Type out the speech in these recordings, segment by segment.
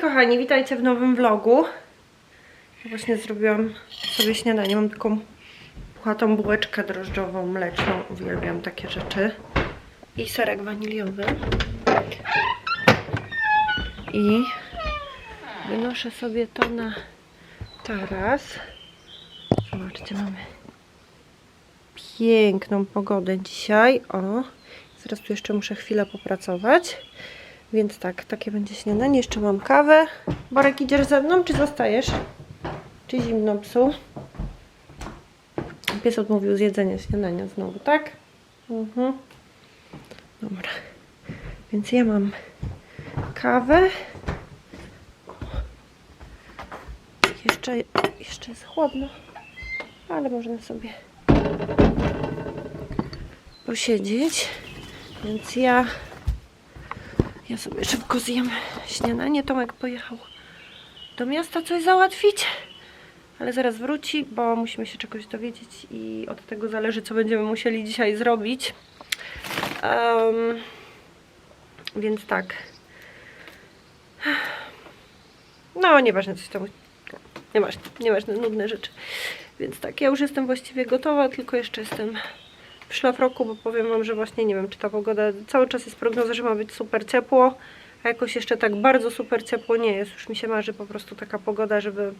kochani, witajcie w nowym vlogu. Właśnie zrobiłam sobie śniadanie. Mam taką puchatą bułeczkę drożdżową, mleczną. Uwielbiam takie rzeczy. I serek waniliowy. I wynoszę sobie to na taras. Zobaczcie, mamy piękną pogodę dzisiaj. O, zaraz tu jeszcze muszę chwilę popracować. Więc tak, takie będzie śniadanie. Jeszcze mam kawę. Borek, idziesz ze mną, czy zostajesz? Czy zimno psu? Pies odmówił zjedzenia śniadania znowu, tak? Mhm. Dobra. Więc ja mam kawę. Jeszcze, jeszcze jest chłodno, ale można sobie posiedzieć. Więc ja ja sobie szybko zjem śniadanie. Tomek pojechał do miasta coś załatwić, ale zaraz wróci, bo musimy się czegoś dowiedzieć i od tego zależy, co będziemy musieli dzisiaj zrobić. Em, więc tak. No, nieważne, coś tam. Nieważne, nieważne, nudne rzeczy. Więc tak, ja już jestem właściwie gotowa, tylko jeszcze jestem w szlafroku, bo powiem Wam, że właśnie nie wiem, czy ta pogoda, cały czas jest prognoza, że ma być super ciepło, a jakoś jeszcze tak bardzo super ciepło nie jest. Już mi się marzy po prostu taka pogoda, żeby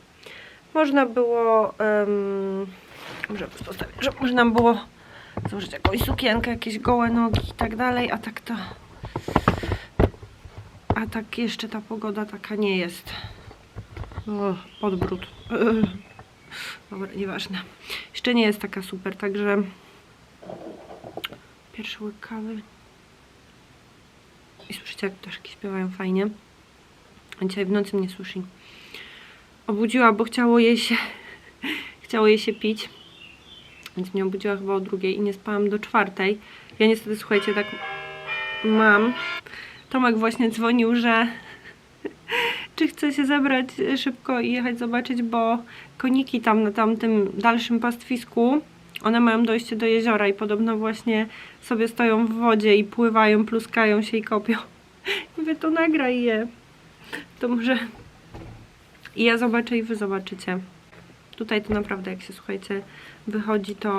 można było, um, może postawię, że można było założyć jakąś sukienkę, jakieś gołe nogi i tak dalej, a tak to, a tak jeszcze ta pogoda taka nie jest. O. Dobra, nieważne. Jeszcze nie jest taka super, także Pierwszy łyk kawy. I słyszycie, jak ptaszki śpiewają fajnie. A dzisiaj w nocy mnie sushi obudziła, bo chciało jej się chciało jej się pić. Więc mnie obudziła chyba o drugiej i nie spałam do czwartej. Ja niestety, słuchajcie, tak mam. Tomek właśnie dzwonił, że czy chce się zebrać szybko i jechać zobaczyć, bo koniki tam na tamtym dalszym pastwisku one mają dojście do jeziora i podobno właśnie sobie stoją w wodzie i pływają, pluskają się i kopią. Mówię, to nagraj je. To może... I ja zobaczę i wy zobaczycie. Tutaj to naprawdę, jak się słuchajcie, wychodzi to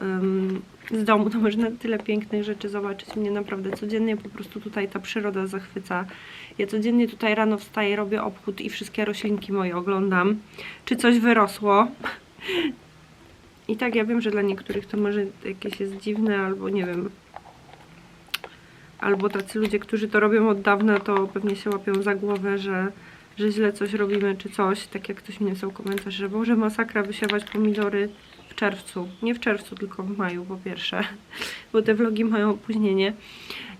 um, z domu, to można tyle pięknych rzeczy zobaczyć. Mnie naprawdę codziennie po prostu tutaj ta przyroda zachwyca. Ja codziennie tutaj rano wstaję, robię obchód i wszystkie roślinki moje oglądam. Czy coś wyrosło. I tak ja wiem, że dla niektórych to może jakieś jest dziwne, albo nie wiem. Albo tacy ludzie, którzy to robią od dawna, to pewnie się łapią za głowę, że, że źle coś robimy, czy coś. Tak jak ktoś mi napisał komentarz, że może masakra wysiewać pomidory czerwcu. Nie w czerwcu, tylko w maju po pierwsze, bo te vlogi mają opóźnienie.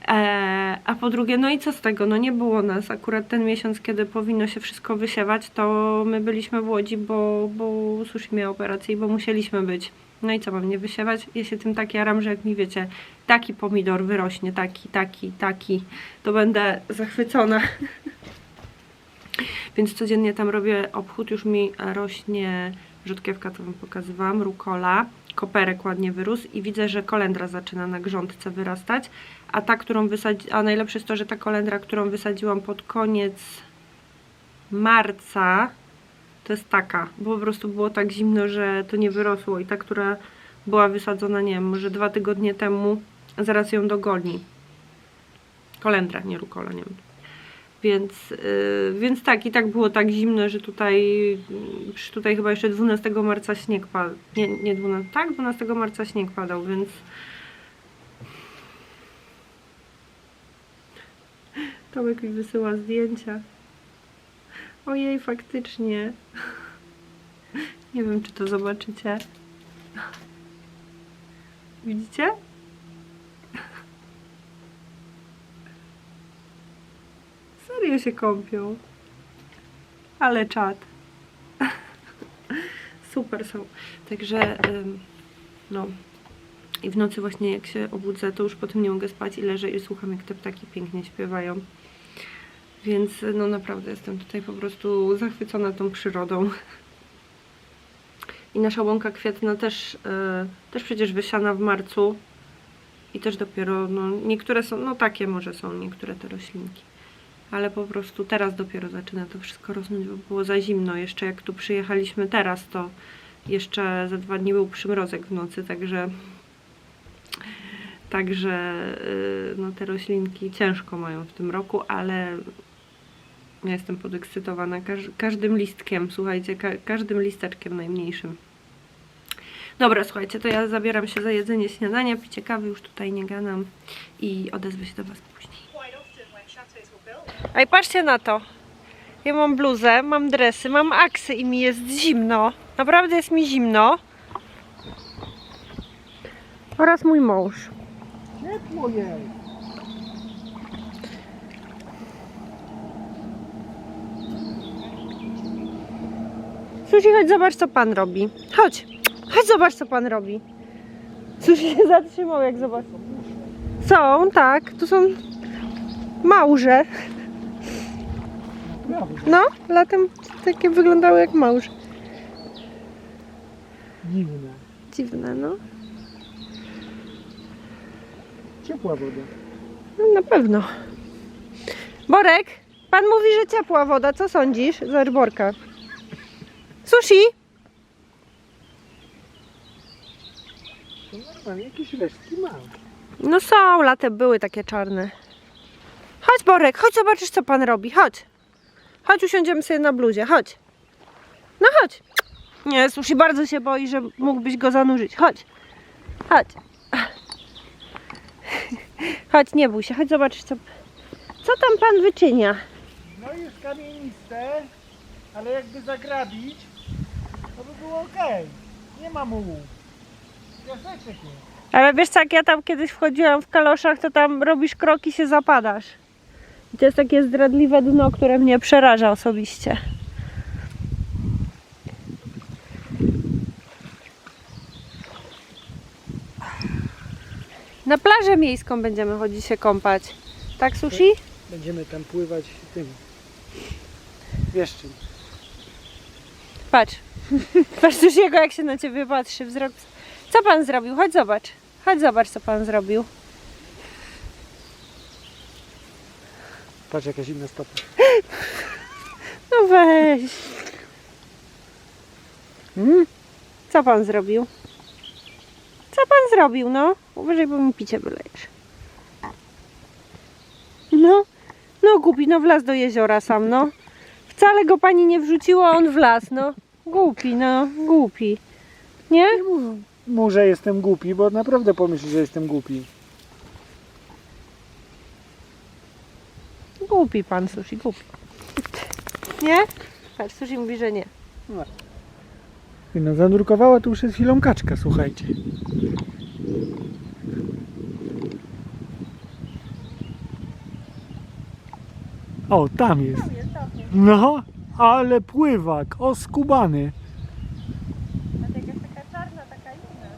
Eee, a po drugie, no i co z tego? No nie było nas. Akurat ten miesiąc, kiedy powinno się wszystko wysiewać, to my byliśmy w Łodzi, bo, bo sushi miał operację i bo musieliśmy być. No i co mam nie wysiewać? Ja się tym tak jaram, że jak mi wiecie, taki pomidor wyrośnie, taki, taki, taki, to będę zachwycona. Więc codziennie tam robię obchód, już mi rośnie rzutkiewka, co wam pokazywałam, rukola, koperek ładnie wyrósł i widzę, że kolendra zaczyna na grządce wyrastać, a ta, którą wysadzi, a najlepsze jest to, że ta kolendra, którą wysadziłam pod koniec marca, to jest taka, bo po prostu było tak zimno, że to nie wyrosło i ta, która była wysadzona, nie wiem, może dwa tygodnie temu, zaraz ją dogoni. Kolendra, nie rukola, nie wiem. Więc, yy, więc tak, i tak było tak zimno, że tutaj, tutaj chyba jeszcze 12 marca śnieg padł. Nie, nie 12, tak, 12 marca śnieg padał, więc Tomek mi wysyła zdjęcia. Ojej, faktycznie. Nie wiem, czy to zobaczycie. Widzicie? Serio się kąpią. Ale czad. Super są. Także, no. I w nocy właśnie jak się obudzę, to już potem nie mogę spać i leżę i słucham, jak te ptaki pięknie śpiewają. Więc no naprawdę jestem tutaj po prostu zachwycona tą przyrodą. I nasza łąka kwiatna też, yy, też przecież wysiana w marcu. I też dopiero, no niektóre są, no takie może są niektóre te roślinki. Ale po prostu teraz dopiero zaczyna to wszystko rosnąć, bo było za zimno. Jeszcze jak tu przyjechaliśmy teraz, to jeszcze za dwa dni był przymrozek w nocy, także także y, no, te roślinki ciężko mają w tym roku, ale ja jestem podekscytowana każ każdym listkiem, słuchajcie, ka każdym listeczkiem najmniejszym. Dobra, słuchajcie, to ja zabieram się za jedzenie śniadania, picie kawy, już tutaj nie gadam i odezwę się do Was później. Ej, patrzcie na to. Ja mam bluzę, mam dresy, mam aksy i mi jest zimno. Naprawdę jest mi zimno. Oraz mój mąż. Ciepło jest. Susi, chodź zobacz co pan robi. Chodź, chodź zobacz co pan robi. Susi się zatrzymał jak zobacz. Są, tak, tu są małże. No, latem takie wyglądały jak małże. Dziwne. Dziwne, no. Ciepła woda. No, Na pewno. Borek, pan mówi, że ciepła woda. Co sądzisz? Zobacz Borka. Sushi? To normalnie jakieś resztki mam. No są, latem były takie czarne. Chodź Borek, chodź zobaczysz co pan robi. Chodź. Chodź usiądziemy sobie na bluzie, chodź. No chodź. Nie, Sushi bardzo się boi, że mógłbyś go zanurzyć. Chodź. Chodź. Chodź, nie bój się, chodź zobaczysz co... Co tam pan wyczynia? No jest kamieniste, ale jakby zagrabić, to by było ok. Nie ma mułu. Piaseczek jest. Ale wiesz co, jak ja tam kiedyś wchodziłam w kaloszach, to tam robisz kroki, się zapadasz. I to jest takie zdradliwe dno, które mnie przeraża osobiście. Na plażę miejską będziemy chodzić się kąpać. Tak, sushi? Będziemy tam pływać tym. Wiesz czym? Patrz. Patrz Sushiego, jak się na ciebie patrzy. Wzrok. Co pan zrobił? Chodź zobacz. Chodź zobacz, co pan zrobił. Patrz jaka zimna stopa. No weź. Hmm? Co pan zrobił? Co pan zrobił, no? Uważaj, bo mi picie wylejesz. No, no głupi, no wlazł do jeziora sam, no. Wcale go pani nie wrzuciła, on wlazł, no. Głupi, no, głupi. Nie? Nie mów mu, że jestem głupi, bo naprawdę pomyśli, że jestem głupi. Głupi pan, Sushi, głupi. Nie? Patrz, Sushi mówi, że nie. Ty, No zanurkowała tu przed chwilą kaczka, słuchajcie. O, tam jest. No, ale pływak, oskubany. A jakaś taka czarna, taka inna.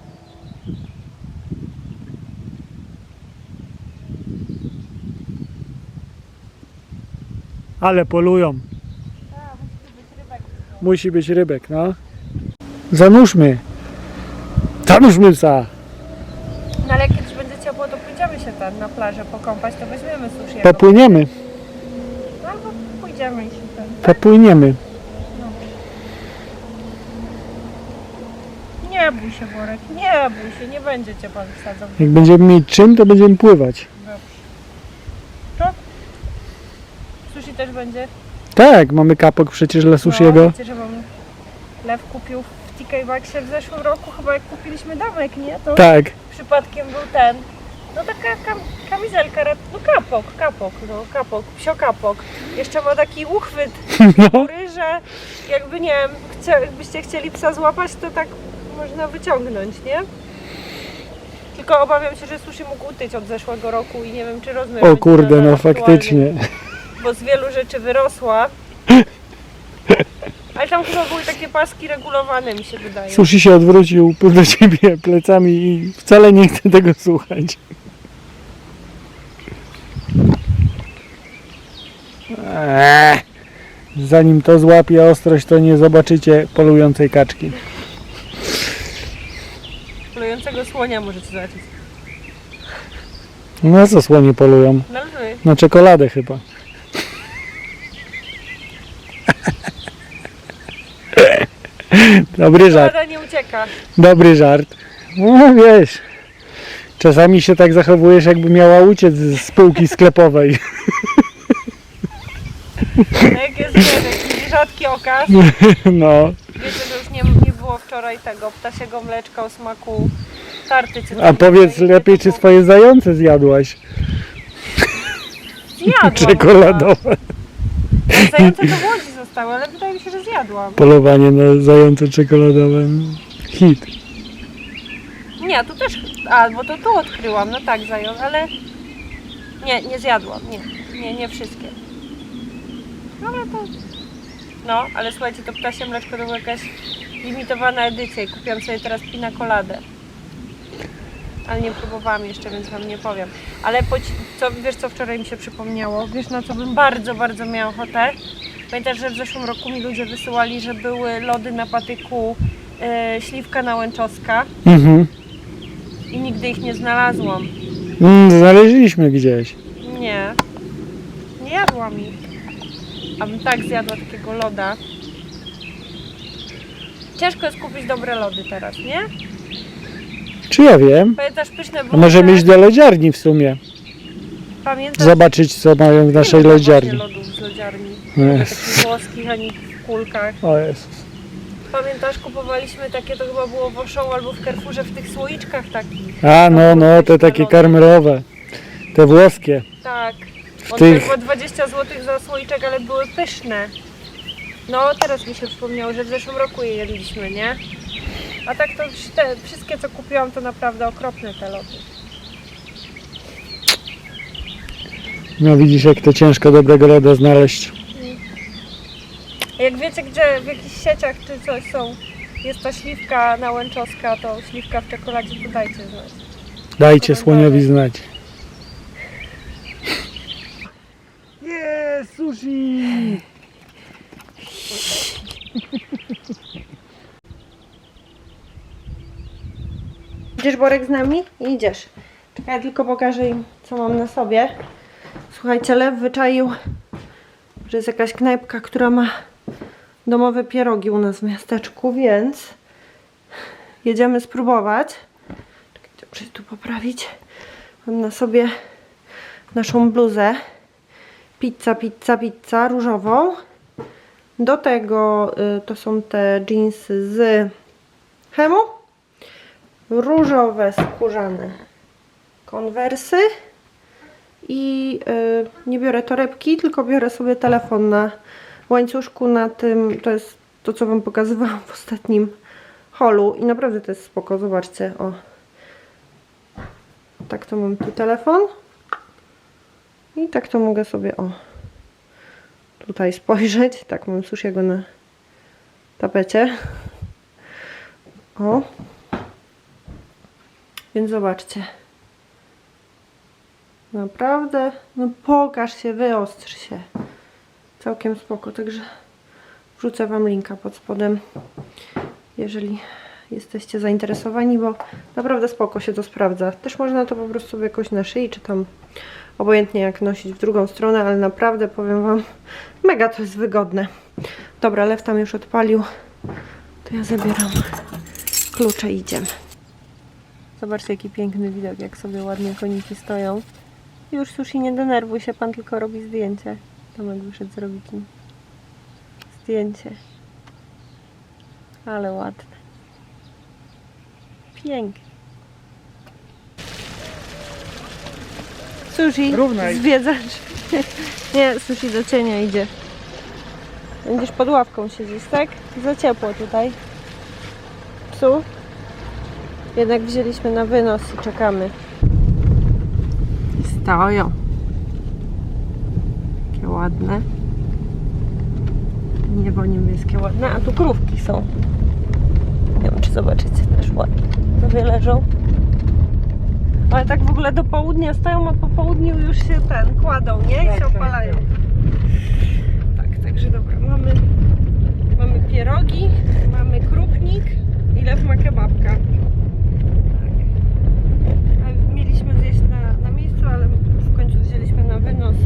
Ale polują. Musi być rybek. No. Zanurzmy. Zanurzmy psa. No ale jak kiedyś będzie ciepło, to pójdziemy się tam na plażę pokąpać, to weźmiemy sushi. Popłyniemy. No albo pójdziemy się tam. Popłyniemy. Nie bój się, Borek, nie bój się, nie będzie cię pan wsadzał. Jak będziemy mieć czym, to będziemy pływać. Sushi też będzie. Tak, mamy kapok przecież dla No, sushiego. wiecie, że mam... Lew kupił w TK Maxie w zeszłym roku, chyba jak kupiliśmy domek, nie? To Tak. przypadkiem był ten. No taka kam kamizelka, no kapok, kapok, no kapok, psio kapok. Jeszcze ma taki uchwyt No. góry, że jakby nie wiem, chce, jakbyście chcieli psa złapać, to tak można wyciągnąć, nie? Tylko obawiam się, że sushi mógł utyć od zeszłego roku i nie wiem, czy rozmiar O kurde, no faktycznie. Bo z wielu rzeczy wyrosła. Ale tam chyba były takie paski regulowane, mi się wydaje. Sushi się odwrócił do ciebie plecami i wcale nie chce tego słuchać. Eee. Zanim to złapie ostrość, to nie zobaczycie polującej kaczki. Plującego słonia możecie zobaczyć. Na co słonie polują? Na lwy. Na czekoladę chyba. Dobry żart, nie ucieka. dobry żart. No wiesz, czasami się tak zachowujesz, jakby miała uciec z spółki sklepowej. Jak jest wiesz, rzadki okaz. No, Wiecie, że już nie, nie było wczoraj tego ptasiego mleczka o smaku tarty. A powiedz lepiej, czy swoje zające zjadłaś Zjadłam. czekoladowe. Zające to w Łodzi zostały, ale wydaje mi się, że zjadłam. Polowanie na zające czekoladowe. Hit. Nie, tu też. A, bo to tu odkryłam, no tak, zając, ale. Nie, nie zjadłam, nie. Nie, nie wszystkie. No ale to. No, ale słuchajcie, to ptasie mleczko to była jakaś limitowana edycja i kupiłam sobie teraz pina coladę. Ale nie próbowałam jeszcze, więc wam nie powiem. Ale po, co, wiesz co wczoraj mi się przypomniało? Wiesz na co bym bardzo, bardzo miała ochotę? Pamiętasz, że w zeszłym roku mi ludzie wysyłali, że były lody na patyku e, śliwka nałęczowska Mhm. i nigdy ich nie znalazłam. Mm, znaleźliśmy gdzieś. Nie. Nie jadłam ich. Abym tak zjadła takiego loda. Ciężko jest kupić dobre lody teraz, nie? Czy ja wiem? Pamiętasz pyszne A były? może te- mieć do lodziarni w sumie. Pamiętasz? Zobaczyć, co mają w Nie naszej ma lodziarni. właśnie lodów z lodziarni. Nie Jezus. takich włoskich, ani w kulkach. O Jezus. Pamiętasz, kupowaliśmy takie, to chyba było w Auchan albo w Carrefourze w tych słoiczkach takich. A, no, no, te takie karmerowe. Te włoskie. Tak. W One tych- było 20 zł za słoiczek, ale były pyszne. No, teraz mi się przypomniało, że w zeszłym roku je jedliśmy, nie? A tak to te, wszystkie, co kupiłam, to naprawdę okropne te lody. No widzisz, jak to ciężko dobrego loda znaleźć. Jak wiecie, gdzie w jakichś sieciach czy coś są, jest ta śliwka nałęczowska, to śliwka w czekoladzie, to dajcie znać. Dajcie słoniowi znać. Jest sushi! Idziesz Borek z nami? Idziesz. Czekaj, tylko pokażę im, co mam na sobie. Słuchajcie, Lew wyczaił, że jest jakaś knajpka, która ma domowe pierogi u nas w miasteczku, więc jedziemy spróbować. Czekajcie, muszę tu poprawić. Mam na sobie naszą bluzę. Pizza, pizza, pizza różową. Do tego y, to są te jeansy z Hemu różowe skórzane konwersy i y, nie biorę torebki, tylko biorę sobie telefon na łańcuszku na tym, to jest to co Wam pokazywałam w ostatnim holu. I naprawdę to jest spoko, zobaczcie, o. Tak to mam tu telefon. I tak to mogę sobie, o tutaj spojrzeć, tak mam sushiego na tapecie. O więc zobaczcie. Naprawdę, no pokaż się, wyostrz się. Całkiem spoko, także wrzucę Wam linka pod spodem, jeżeli jesteście zainteresowani, bo naprawdę spoko się to sprawdza. Też można to po prostu sobie jakoś na szyi, czy tam obojętnie jak nosić w drugą stronę, ale naprawdę powiem Wam, mega to jest wygodne. Dobra, lew tam już odpalił, to ja zabieram klucze i idziemy. Zobaczcie jaki piękny widok, jak sobie ładnie koniki stoją. Już sushi nie denerwuj się, pan tylko robi zdjęcie. Tomek wyszedł zrobić im zdjęcie. Ale ładne. Pięknie. Sushi, Równaj. zwiedzacz. Nie, sushi do cienia idzie. Będziesz pod ławką siedzieć, tak? Za ciepło tutaj. Psu? Jednak wzięliśmy na wynos i czekamy. Stoją. Takie ładne. Niebo niebieskie ładne, a tu krówki są. Nie wiem, czy zobaczycie, też ładne. Sobie leżą. Ale tak w ogóle do południa stoją, a po południu już się ten kładą, nie? I Tak, się tak, opalają. Tak, także dobra, mamy, mamy pierogi, mamy krupnik i lew ma kebabka. Tak. A Mieliśmy zjeść na, na miejscu, ale w końcu wzięliśmy na wynos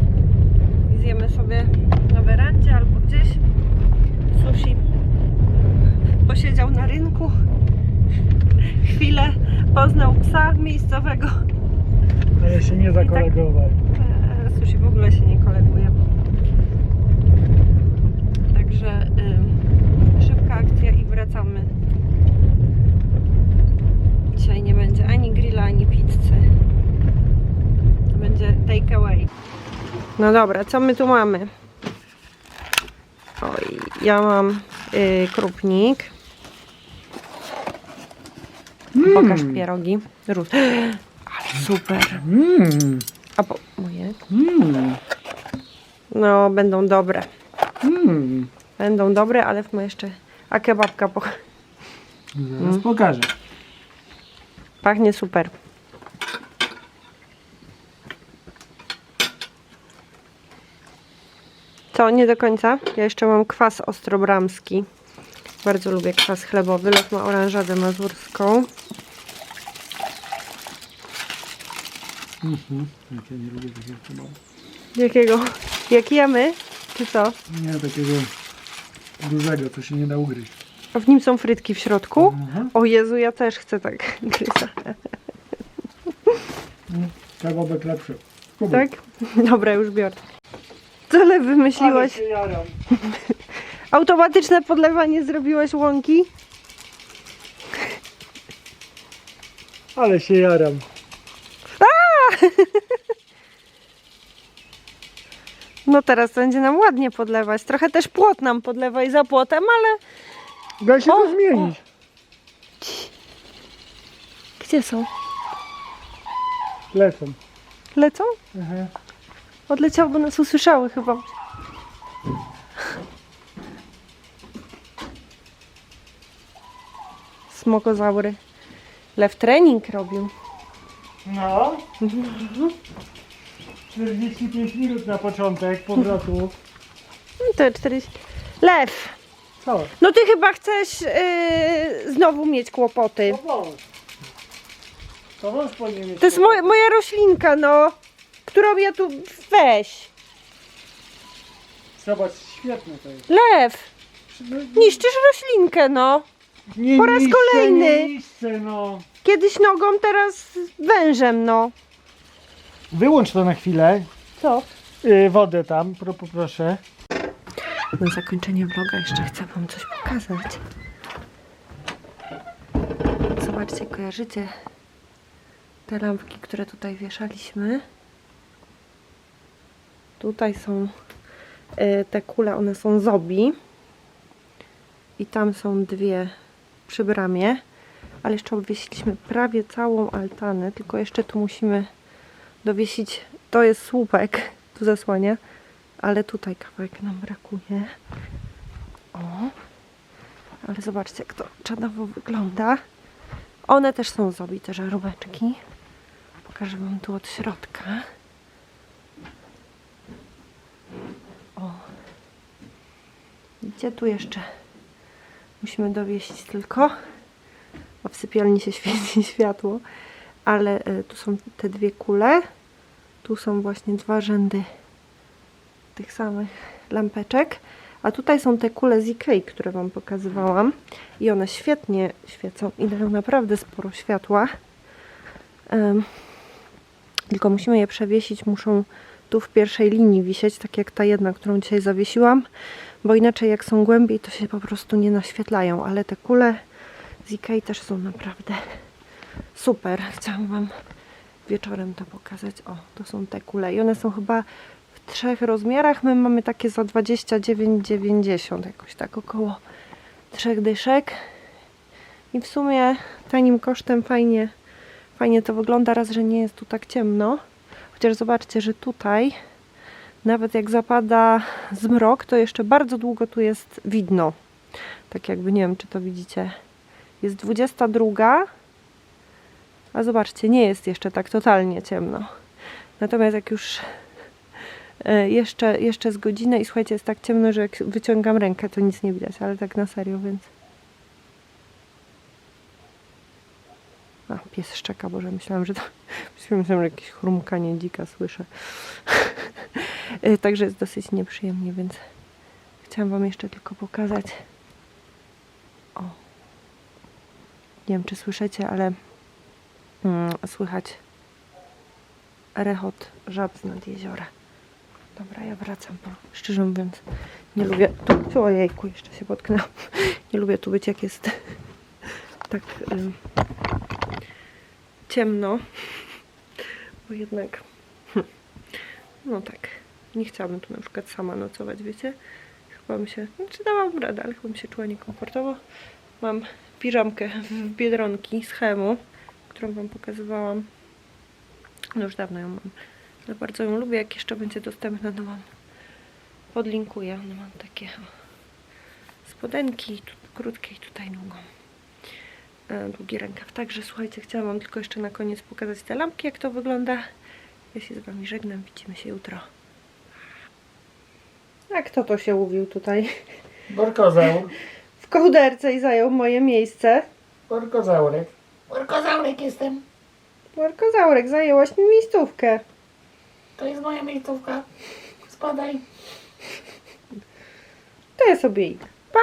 i zjemy sobie na werandzie albo gdzieś sushi. Posiedział siedział na rynku. Chwilę poznał psa miejscowego. Ale się nie zakolegował. Eee, Sushi w ogóle się nie koleguje. Także ym, szybka akcja i wracamy. Dzisiaj nie będzie ani grilla, ani pizzy. To będzie take away. No dobra, co my tu mamy? Oj, ja mam y, krupnik. Pokaż pierogi. Rus. Ale super. Mmm, A po moje? mmm, No, będą dobre. mmm. Będą dobre, ale w jeszcze. A kebabka po... Zaraz pokażę. pachnie super. Co, nie do końca? Ja jeszcze mam kwas ostrobramski. Bardzo lubię kwas chlebowy. Lew ma oranżadę mazurską. Mhm. Jak ja nie lubię takiego chyba. Jakiego? Jak jemy? Czy co? Nie, takiego dużego, to się nie da ugryźć. A w nim są frytki w środku? Mhm. O Jezu, ja też chcę tak gryza. Kebabek lepszy. Tak? Dobra, już biorę. Co le wymyśliłaś? Ale się jaram. Automatyczne podlewanie zrobiłaś łąki? Ale się jaram. No teraz będzie nam ładnie podlewać. Trochę też płot nam podlewaj za płotem, ale Da się to zmienić. gdzie są? Lecą. Lecą? Aha. Odleciały, bo nas usłyszały chyba. Smokozaury. Lew trening robił. No. 45 minut na początek powrotu. No to 40. Lew! Co? No ty chyba chcesz yy, znowu mieć kłopoty. To wąż. To wąż powinien mieć. To jest moja, moja roślinka, no. Którą ja tu... Weź. Zobacz, świetne to jest. Lew! Niszczysz roślinkę, no. Nie Po raz niszczę, kolejny. Nie niszczę, no. Kiedyś nogą, teraz wężem, no. Wyłącz to na chwilę. Co? Yy, wodę tam, pro- poproszę. Na zakończenie vloga jeszcze chcę Wam coś pokazać. Zobaczcie, kojarzycie te lampki, które tutaj wieszaliśmy? Tutaj są e, te kule, one są zobi. I tam są dwie przy bramie. Ale jeszcze obwiesiliśmy prawie całą altanę, tylko jeszcze tu musimy dowiesić, to jest słupek, tu zasłania, ale tutaj kawałek nam brakuje. O, ale zobaczcie, jak to czadowo wygląda. One też są z obi, te żaróweczki. Pokażę Wam tu od środka. Gdzie tu jeszcze? Musimy dowiesić tylko. Bo w sypialni się świeci światło. Ale y, tu są te dwie kule. Tu są właśnie dwa rzędy tych samych lampeczek. A tutaj są te kule z Ikei, które Wam pokazywałam. I one świetnie świecą i dają naprawdę sporo światła. Em, tylko musimy je przewiesić. Muszą tu w pierwszej linii wisieć, tak jak ta jedna, którą dzisiaj zawiesiłam. Bo inaczej jak są głębiej, to się po prostu nie naświetlają. Ale te kule z Ikei też są naprawdę super. Chciałam Wam wieczorem to pokazać. O, to są te kule. I one są chyba w trzech rozmiarach. My mamy takie za 29,90 jakoś tak około trzech dyszek. I w sumie tanim kosztem fajnie, fajnie to wygląda. Raz, że nie jest tu tak ciemno. Chociaż zobaczcie, że tutaj nawet jak zapada zmrok, to jeszcze bardzo długo tu jest widno. Tak jakby, nie wiem czy to widzicie. Jest 22, a zobaczcie, nie jest jeszcze tak totalnie ciemno. Natomiast jak już e, jeszcze, jeszcze z godzinę i słuchajcie, jest tak ciemno, że jak wyciągam rękę, to nic nie widać, ale tak na serio, więc... A, pies szczeka, Boże, myślałam, że to... Myślałam, że jakieś chrumkanie dzika słyszę. E, Także jest dosyć nieprzyjemnie, więc chciałam Wam jeszcze tylko pokazać. O, Nie wiem, czy słyszycie, ale mm, słychać rechot żab z nad jeziora. Dobra, ja wracam, bo szczerze mówiąc nie lubię tu, ojejku, jeszcze się potknęłam. Nie lubię tu być, jak jest tak ciemno, bo jednak hm, no tak, nie chciałabym tu na przykład sama nocować, wiecie? Chyba bym się, znaczy dałam radę, ale chyba bym się czuła niekomfortowo. Mam piżamkę w Biedronki z Chemu, którą Wam pokazywałam. No już dawno ją mam, ale bardzo ją lubię. Jak jeszcze będzie dostępna, to Wam podlinkuję. No mam takie spodenki, tu, krótkie i tutaj długą. E, długi rękaw. Także słuchajcie, chciałam Wam tylko jeszcze na koniec pokazać te lampki, jak to wygląda. Ja się z Wami żegnam, widzimy się jutro. A kto to się łowił tutaj Borkozaur. w kołderce i zajął moje miejsce? Borkozaurek. Borkozaurek jestem. Markozaurek, zajęłaś mi miejscówkę. To jest moja miejscówka. Spadaj. To ja sobie idę. Pa!